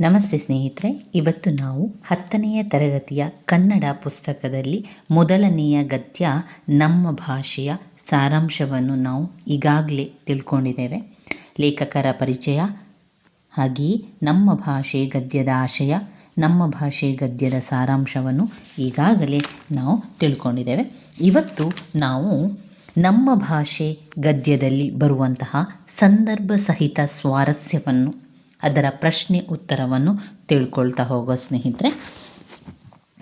ನಮಸ್ತೆ ಸ್ನೇಹಿತರೆ, ಇವತ್ತು ನಾವು ಹತ್ತನೆಯ ತರಗತಿಯ ಕನ್ನಡ ಪುಸ್ತಕದಲ್ಲಿ ಮೊದಲನೆಯ ಗದ್ಯ ನಮ್ಮ ಭಾಷೆಯ ಸಾರಾಂಶವನ್ನು ನಾವು ಈಗಾಗಲೇ ತಿಳ್ಕೊಂಡಿದ್ದೇವೆ. ಲೇಖಕರ ಪರಿಚಯ, ಹಾಗೆಯೇ ನಮ್ಮ ಭಾಷೆ ಗದ್ಯದ ಆಶಯ, ನಮ್ಮ ಭಾಷೆ ಗದ್ಯದ ಸಾರಾಂಶವನ್ನು ಈಗಾಗಲೇ ನಾವು ತಿಳ್ಕೊಂಡಿದ್ದೇವೆ. ಇವತ್ತು ನಾವು ನಮ್ಮ ಭಾಷೆ ಗದ್ಯದಲ್ಲಿ ಬರುವಂತಹ ಸಂದರ್ಭ ಸಹಿತ ಸ್ವಾರಸ್ಯವನ್ನು ಅದರ ಪ್ರಶ್ನೆ ಉತ್ತರವನ್ನು ತಿಳ್ಕೊಳ್ತಾ ಹೋಗೋ ಸ್ನೇಹಿತರೆ,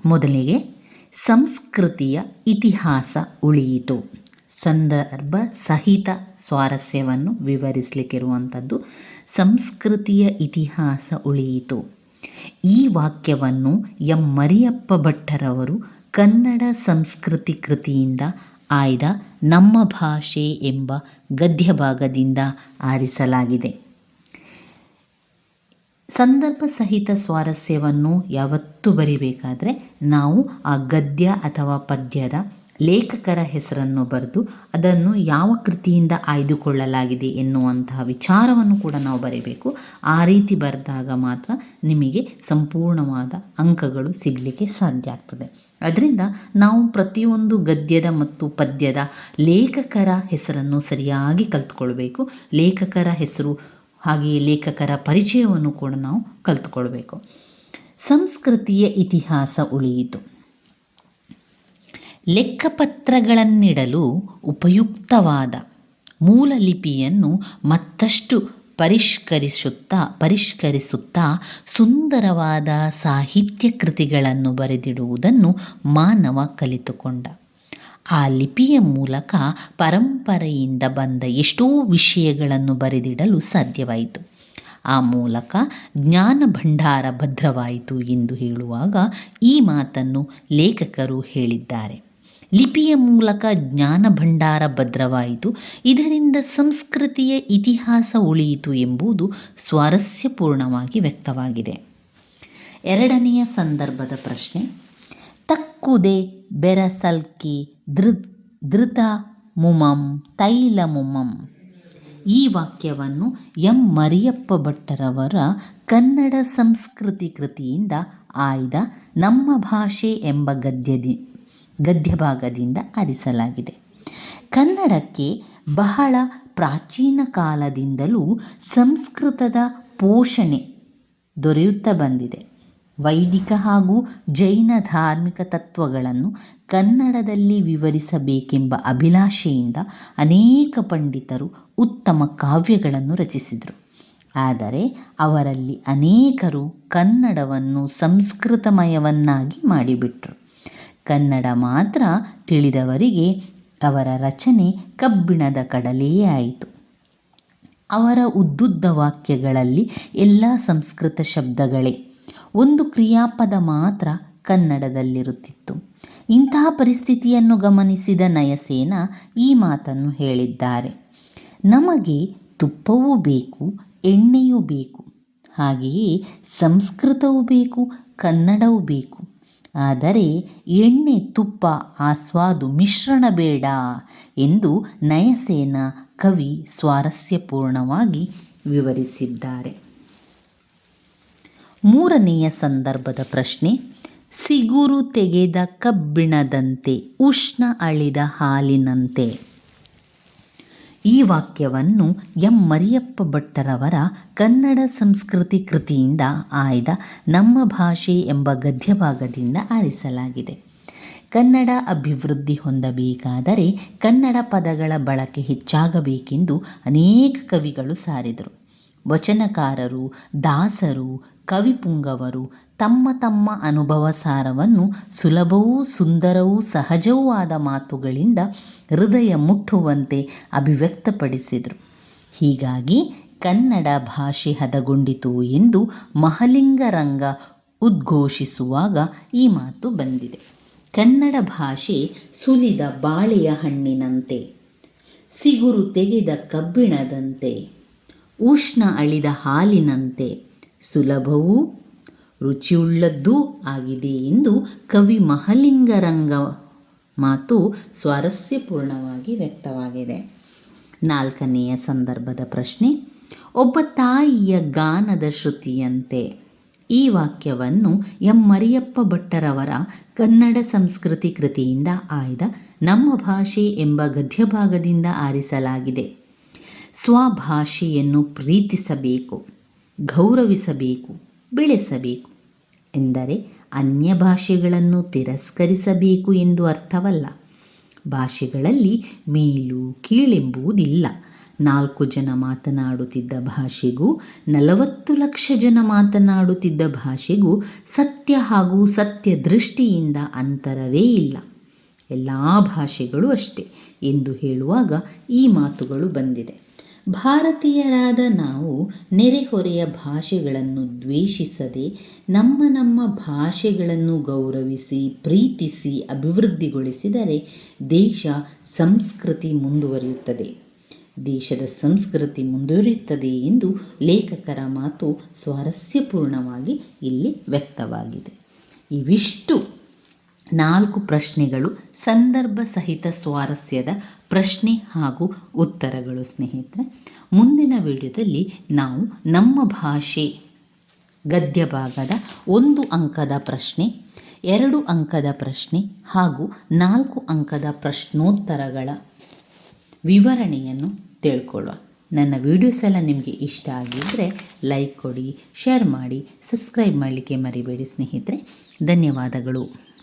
ಮೊದಲಿಗೆ ಸಂಸ್ಕೃತಿಯ ಇತಿಹಾಸ ಉಳಿಯಿತು. ಸಂದರ್ಭ ಸಹಿತ ಸ್ವಾರಸ್ಯವನ್ನು ವಿವರಿಸಲಿಕ್ಕಿರುವಂಥದ್ದು ಸಂಸ್ಕೃತಿಯ ಇತಿಹಾಸ ಉಳಿಯಿತು. ಈ ವಾಕ್ಯವನ್ನು ಎಂ. ಮರಿಯಪ್ಪ ಭಟ್ಟರವರು ಕನ್ನಡ ಸಂಸ್ಕೃತಿ ಕೃತಿಯಿಂದ ಆಯ್ದ ನಮ್ಮ ಭಾಷೆ ಎಂಬ ಗದ್ಯ ಭಾಗದಿಂದ ಆರಿಸಲಾಗಿದೆ. ಸಂದರ್ಭ ಸಹಿತ ಸ್ವಾರಸ್ಯವನ್ನು ಯಾವತ್ತೂ ಬರಿಬೇಕಾದರೆ ನಾವು ಆ ಗದ್ಯ ಅಥವಾ ಪದ್ಯದ ಲೇಖಕರ ಹೆಸರನ್ನು ಬರೆದು ಅದನ್ನು ಯಾವ ಕೃತಿಯಿಂದ ಆಯ್ದುಕೊಳ್ಳಲಾಗಿದೆ ಎನ್ನುವಂತಹ ವಿಚಾರವನ್ನು ಕೂಡ ನಾವು ಬರೀಬೇಕು. ಆ ರೀತಿ ಬರೆದಾಗ ಮಾತ್ರ ನಿಮಗೆ ಸಂಪೂರ್ಣವಾದ ಅಂಕಗಳು ಸಿಗಲಿಕ್ಕೆ ಸಾಧ್ಯ ಆಗ್ತದೆ. ಅದರಿಂದ ನಾವು ಪ್ರತಿಯೊಂದು ಗದ್ಯದ ಮತ್ತು ಪದ್ಯದ ಲೇಖಕರ ಹೆಸರನ್ನು ಸರಿಯಾಗಿ ಕಲ್ತ್ಕೊಳ್ಬೇಕು. ಲೇಖಕರ ಹೆಸರು ಹಾಗೆಯೇ ಲೇಖಕರ ಪರಿಚಯವನ್ನು ಕೂಡ ನಾವು ಕಲಿತುಕೊಳ್ಬೇಕು. ಸಂಸ್ಕೃತಿಯ ಇತಿಹಾಸ ಉಳಿಯಿತು. ಲೆಕ್ಕಪತ್ರಗಳನ್ನಿಡಲು ಉಪಯುಕ್ತವಾದ ಮೂಲ ಲಿಪಿಯನ್ನು ಮತ್ತಷ್ಟು ಪರಿಷ್ಕರಿಸುತ್ತಾ ಪರಿಷ್ಕರಿಸುತ್ತಾ ಸುಂದರವಾದ ಸಾಹಿತ್ಯ ಕೃತಿಗಳನ್ನು ಬರೆದಿಡುವುದನ್ನು ಮಾನವ ಕಲಿತುಕೊಂಡ. ಆ ಲಿಪಿಯ ಮೂಲಕ ಪರಂಪರೆಯಿಂದ ಬಂದ ಎಷ್ಟೋ ವಿಷಯಗಳನ್ನು ಬರೆದಿಡಲು ಸಾಧ್ಯವಾಯಿತು. ಆ ಮೂಲಕ ಜ್ಞಾನ ಭಂಡಾರ ಭದ್ರವಾಯಿತು ಎಂದು ಹೇಳುವಾಗ ಈ ಮಾತನ್ನು ಲೇಖಕರು ಹೇಳಿದ್ದಾರೆ. ಲಿಪಿಯ ಮೂಲಕ ಜ್ಞಾನ ಭಂಡಾರ ಭದ್ರವಾಯಿತು, ಇದರಿಂದ ಸಂಸ್ಕೃತಿಯ ಇತಿಹಾಸ ಉಳಿಯಿತು ಎಂಬುದು ಸ್ವಾರಸ್ಯಪೂರ್ಣವಾಗಿ ವ್ಯಕ್ತವಾಗಿದೆ. ಎರಡನೆಯ ಸಂದರ್ಭದ ಪ್ರಶ್ನೆ ತಕ್ಕುದೆ ಬೆರಸಲ್ಕಿ ಧೃ ಧೃತ ಮುಮಂ, ತೈಲ ಮುಮಂ. ಈ ವಾಕ್ಯವನ್ನು ಎಂ. ಮರಿಯಪ್ಪ ಭಟ್ಟರವರ ಕನ್ನಡ ಸಂಸ್ಕೃತಿ ಕೃತಿಯಿಂದ ಆಯ್ದ ನಮ್ಮ ಭಾಷೆ ಎಂಬ ಗದ್ಯದಿ, ಗದ್ಯಭಾಗದಿಂದ ಆರಿಸಲಾಗಿದೆ. ಕನ್ನಡಕ್ಕೆ ಬಹಳ ಪ್ರಾಚೀನ ಕಾಲದಿಂದಲೂ ಸಂಸ್ಕೃತದ ಪೋಷಣೆ ದೊರೆಯುತ್ತಾ ಬಂದಿದೆ. ವೈದಿಕ ಹಾಗೂ ಜೈನ ಧಾರ್ಮಿಕ ತತ್ವಗಳನ್ನು ಕನ್ನಡದಲ್ಲಿ ವಿವರಿಸಬೇಕೆಂಬ ಅಭಿಲಾಷೆಯಿಂದ ಅನೇಕ ಪಂಡಿತರು ಉತ್ತಮ ಕಾವ್ಯಗಳನ್ನು ರಚಿಸಿದರು. ಆದರೆ ಅವರಲ್ಲಿ ಅನೇಕರು ಕನ್ನಡವನ್ನು ಸಂಸ್ಕೃತಮಯವನ್ನಾಗಿ ಮಾಡಿಬಿಟ್ರು. ಕನ್ನಡ ಮಾತ್ರ ತಿಳಿದವರಿಗೆ ಅವರ ರಚನೆ ಕಬ್ಬಿಣದ ಕಡಲೆಯೇ ಆಯಿತು. ಅವರ ಉದ್ದುದ್ದ ವಾಕ್ಯಗಳಲ್ಲಿ ಎಲ್ಲ ಸಂಸ್ಕೃತ ಶಬ್ದಗಳೇ ಒಂದು ಕ್ರಿಯಾಪದ ಮಾತ್ರ ಕನ್ನಡದಲ್ಲಿರುತ್ತಿತ್ತು. ಇಂತಹ ಪರಿಸ್ಥಿತಿಯನ್ನು ಗಮನಿಸಿದ ನಯಸೇನ ಈ ಮಾತನ್ನು ಹೇಳಿದ್ದಾರೆ. ನಮಗೆ ತುಪ್ಪವೂ ಬೇಕು, ಎಣ್ಣೆಯೂ ಬೇಕು, ಹಾಗೆಯೇ ಸಂಸ್ಕೃತವೂ ಬೇಕು, ಕನ್ನಡವೂ ಬೇಕು. ಆದರೆ ಎಣ್ಣೆ, ತುಪ್ಪ, ಆಸ್ವಾದು, ಮಿಶ್ರಣ ಬೇಡ ಎಂದು ನಯಸೇನ ಕವಿ ಸ್ವಾರಸ್ಯಪೂರ್ಣವಾಗಿ ವಿವರಿಸಿದ್ದಾರೆ. ಮೂರನೆಯ ಸಂದರ್ಭದ ಪ್ರಶ್ನೆ, ಸಿಗುರು ತೆಗೆದ ಕಬ್ಬಿಣದಂತೆ, ಉಷ್ಣ ಅಳಿದ ಹಾಲಿನಂತೆ. ಈ ವಾಕ್ಯವನ್ನು ಎಂ. ಮರಿಯಪ್ಪ ಭಟ್ಟರವರ ಕನ್ನಡ ಸಂಸ್ಕೃತಿ ಕೃತಿಯಿಂದ ಆಯ್ದ ನಮ್ಮ ಭಾಷೆ ಎಂಬ ಗದ್ಯಭಾಗದಿಂದ ಆರಿಸಲಾಗಿದೆ. ಕನ್ನಡ ಅಭಿವೃದ್ಧಿ ಹೊಂದಬೇಕಾದರೆ ಕನ್ನಡ ಪದಗಳ ಬಳಕೆ ಹೆಚ್ಚಾಗಬೇಕೆಂದು ಅನೇಕ ಕವಿಗಳು ಸಾರಿದರು. ವಚನಕಾರರು, ದಾಸರು, ಕವಿಪುಂಗವರು ತಮ್ಮ ತಮ್ಮ ಅನುಭವ ಸಾರವನ್ನು ಸುಲಭವೂ ಸುಂದರವೂ ಸಹಜವೂ ಆದ ಮಾತುಗಳಿಂದ ಹೃದಯ ಮುಟ್ಟುವಂತೆ ಅಭಿವ್ಯಕ್ತಪಡಿಸಿದರು. ಹೀಗಾಗಿ ಕನ್ನಡ ಭಾಷೆ ಹದಗೊಂಡಿತು ಎಂದು ಮಹಲಿಂಗರಂಗ ಉದ್ಘೋಷಿಸುವಾಗ ಈ ಮಾತು ಬಂದಿದೆ. ಕನ್ನಡ ಭಾಷೆ ಸುಲಿದ ಬಾಳೆಯ ಹಣ್ಣಿನಂತೆ, ಸಿಗುರು ತೆಗೆದ ಕಬ್ಬಿಣದಂತೆ ಉಷ್ಣ ಅಳಿದ ಹಾಲಿನಂತೆ ಸುಲಭವೂ ರುಚಿಯುಳ್ಳದ್ದೂ ಆಗಿದೆ ಎಂದು ಕವಿ ಮಹಲಿಂಗರಂಗ ಮಾತು ಸ್ವಾರಸ್ಯಪೂರ್ಣವಾಗಿ ವ್ಯಕ್ತವಾಗಿದೆ. ನಾಲ್ಕನೆಯ ಸಂದರ್ಭದ ಪ್ರಶ್ನೆ, ಒಬ್ಬ ತಾಯಿಯ ಗಾನದ ಶ್ರುತಿಯಂತೆ ಈ ವಾಕ್ಯವನ್ನು ಎಂ. ಮರಿಯಪ್ಪ ಭಟ್ಟರವರ ಕನ್ನಡ ಸಂಸ್ಕೃತಿ ಕೃತಿಯಿಂದ ಆಯ್ದ ನಮ್ಮ ಭಾಷೆ ಎಂಬ ಗದ್ಯಭಾಗದಿಂದ ಆರಿಸಲಾಗಿದೆ. ಸ್ವಭಾಷೆಯನ್ನು ಪ್ರೀತಿಸಬೇಕು, ಗೌರವಿಸಬೇಕು, ಬೆಳೆಸಬೇಕು ಎಂದರೆ ಅನ್ಯ ಭಾಷೆಗಳನ್ನು ತಿರಸ್ಕರಿಸಬೇಕು ಎಂದು ಅರ್ಥವಲ್ಲ. ಭಾಷೆಗಳಲ್ಲಿ ಮೇಲು ಕೀಳೆಂಬುವುದಿಲ್ಲ. ನಾಲ್ಕು ಜನ ಮಾತನಾಡುತ್ತಿದ್ದ ಭಾಷೆಗೂ ನಲವತ್ತು ಲಕ್ಷ ಜನ ಮಾತನಾಡುತ್ತಿದ್ದ ಭಾಷೆಗೂ ಸತ್ಯ ಹಾಗೂ ಸತ್ಯ ದೃಷ್ಟಿಯಿಂದ ಅಂತರವೇ ಇಲ್ಲ. ಎಲ್ಲ ಭಾಷೆಗಳು ಅಷ್ಟೇ ಎಂದು ಹೇಳುವಾಗ ಈ ಮಾತುಗಳು ಬಂದಿದೆ. ಭಾರತೀಯರಾದ ನಾವು ನೆರೆಹೊರೆಯ ಭಾಷೆಗಳನ್ನು ದ್ವೇಷಿಸದೆ ನಮ್ಮ ನಮ್ಮ ಭಾಷೆಗಳನ್ನು ಗೌರವಿಸಿ, ಪ್ರೀತಿಸಿ, ಅಭಿವೃದ್ಧಿಗೊಳಿಸಿದರೆ ದೇಶ, ಸಂಸ್ಕೃತಿ ಮುಂದುವರಿಯುತ್ತದೆ. ದೇಶದ ಸಂಸ್ಕೃತಿ ಮುಂದುವರಿಯುತ್ತದೆ ಎಂದು ಲೇಖಕರ ಮಾತು ಸ್ವಾರಸ್ಯಪೂರ್ಣವಾಗಿ ಇಲ್ಲಿ ವ್ಯಕ್ತವಾಗಿದೆ. ಇವಿಷ್ಟು ನಾಲ್ಕು ಪ್ರಶ್ನೆಗಳು ಸಂದರ್ಭ ಸಹಿತ ಸ್ವಾರಸ್ಯದ ಪ್ರಶ್ನೆ ಹಾಗೂ ಉತ್ತರಗಳು, ಸ್ನೇಹಿತರೆ. ಮುಂದಿನ ವಿಡಿಯೋದಲ್ಲಿ ನಾವು ನಮ್ಮ ಭಾಷೆ ಗದ್ಯ ಭಾಗದ ಒಂದು ಅಂಕದ ಪ್ರಶ್ನೆ, ಎರಡು ಅಂಕದ ಪ್ರಶ್ನೆ ಹಾಗೂ ನಾಲ್ಕು ಅಂಕದ ಪ್ರಶ್ನೋತ್ತರಗಳ ವಿವರಣೆಯನ್ನು ತಿಳ್ಕೊಳ್ಳುವ ನನ್ನ ವಿಡಿಯೋಸ್ ಎಲ್ಲ ನಿಮಗೆ ಇಷ್ಟ ಆಗಿದ್ದರೆ ಲೈಕ್ ಕೊಡಿ, ಶೇರ್ ಮಾಡಿ, ಸಬ್ಸ್ಕ್ರೈಬ್ ಮಾಡಲಿಕ್ಕೆ ಮರಿಬೇಡಿ, ಸ್ನೇಹಿತರೆ. ಧನ್ಯವಾದಗಳು.